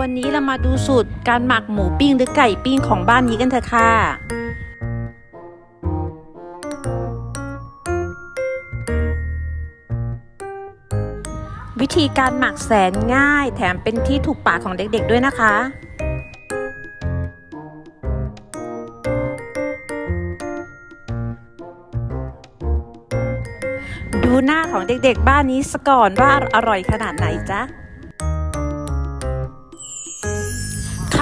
วันนี้เรามาดูสูตรการหมักหมูปิ้งหรือไก่ปิ้งของบ้านนี้กันเถอะค่ะ วิธีการหมักแสนง่ายแถมเป็นที่ถูกปากของเด็กๆด้วยนะคะดูหน้าของเด็กๆ บ้านนี้สก่อนว่าอร่อยขนาดไหนจ๊ะ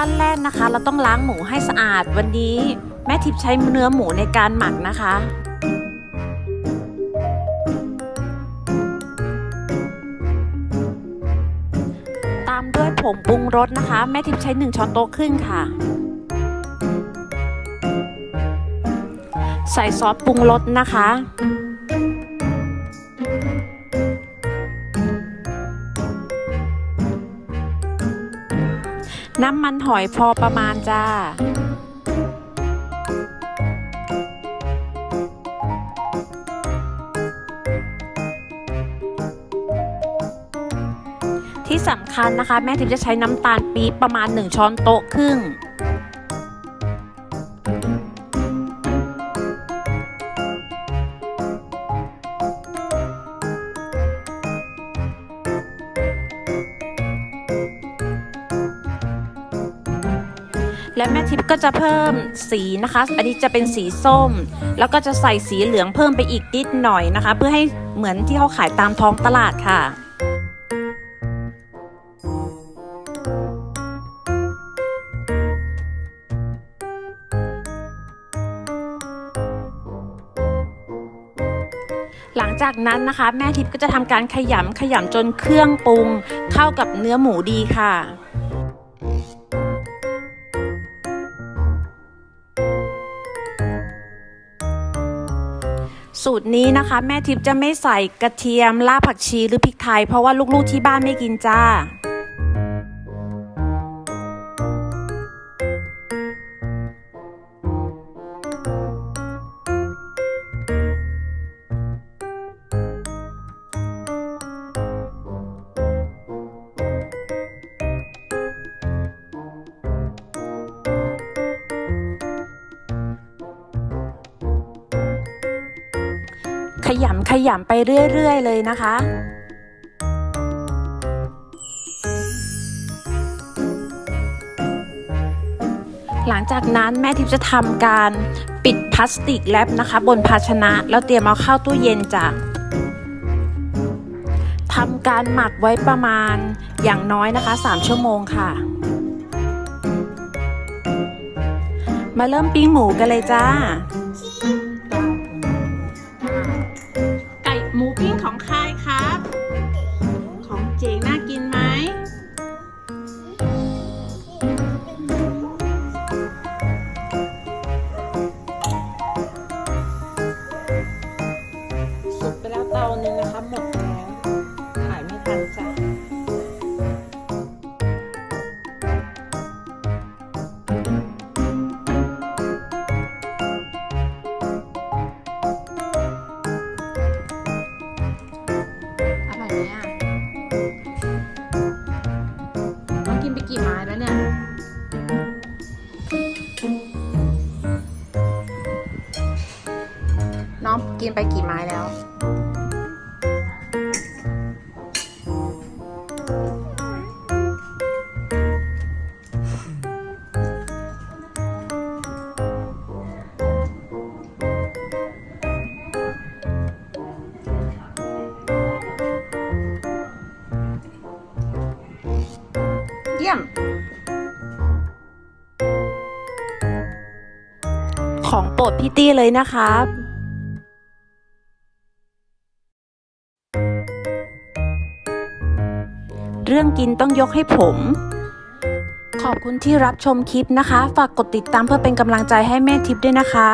ขั้นแรกนะคะ เราต้องล้างหมูให้สะอาดวันนี้ แม่ทิพย์ใช้เนื้อหมูในการหมักนะคะตามด้วยผงปรุงรสนะคะ แม่ทิพย์ใช้ 1 ช้อนโต๊ะครึ่งค่ะ ใส่ซอสปรุงรสนะคะ น้ำมันหอยพอประมาณจ้า ที่สำคัญนะคะ แม่ทิพย์จะใช้น้ำตาลปี๊บประมาณ 1 ช้อนโต๊ะครึ่ง และแม่ทิพย์ก็จะเพิ่มสีนะคะ อันนี้จะเป็นสีส้ม แล้วก็จะใส่สีเหลืองเพิ่มไปอีกนิดหน่อยนะคะ เพื่อให้เหมือนที่เขาขายตามท้องตลาดค่ะหลังจากนั้นนะคะ แม่ทิพย์ก็จะทำการขยำขยำจนเครื่องปรุงเข้ากับเนื้อหมูดีค่ะ สูตรนี้นะคะ แม่ทิพย์จะไม่ใส่กระเทียมรากผักชีหรือพริกไทย เพราะว่าลูกๆที่บ้านไม่กินจ้า ขยำขยำไปเรื่อย ๆ เลยนะคะหลังจากนั้นแม่ทิพย์จะทำการปิดพลาสติกแรปนะคะ บนภาชนะ แล้วเตรียมเอาเข้าตู้เย็นจ้ะทำการหมักไว้ประมาณอย่างน้อยนะคะ 3 ชั่วโมงค่ะ มาเริ่มปิ้งหมูกันเลยจ้า ไปกี่ไม้แล้วเนี่ย น้องกินไปกี่ไม้แล้ว ยี่ยม ของโปรดพี่ตี้เลยนะครับเรื่องกินต้องยกให้ผม ขอบคุณที่รับชมคลิปนะคะ ฝากกดติดตามเพื่อเป็นกำลังใจให้แม่ทิพย์ด้วยนะคะ